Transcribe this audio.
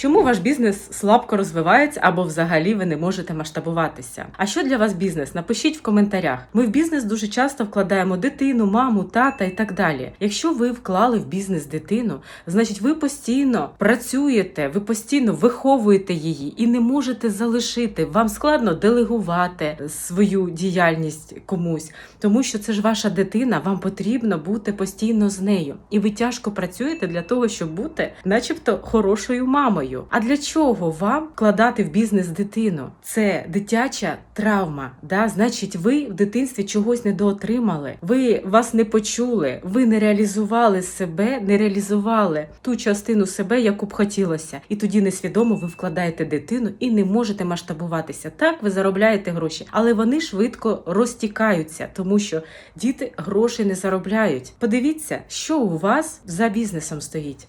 Чому ваш бізнес слабко розвивається або взагалі ви не можете масштабуватися? А що для вас бізнес? Напишіть в коментарях. Ми в бізнес дуже часто вкладаємо дитину, маму, тата і так далі. Якщо ви вклали в бізнес дитину, значить ви постійно працюєте, ви постійно виховуєте її і не можете залишити. Вам складно делегувати свою діяльність комусь, тому що це ж ваша дитина, вам потрібно бути постійно з нею. І ви тяжко працюєте для того, щоб бути, начебто, хорошою мамою. А для чого вам вкладати в бізнес дитину? Це дитяча травма. Да? Значить, ви в дитинстві чогось недоотримали, ви вас не почули, ви не реалізували себе, не реалізували ту частину себе, яку б хотілося. І тоді несвідомо ви вкладаєте дитину і не можете масштабуватися. Так, ви заробляєте гроші, але вони швидко розтікаються, тому що діти гроші не заробляють. Подивіться, що у вас за бізнесом стоїть.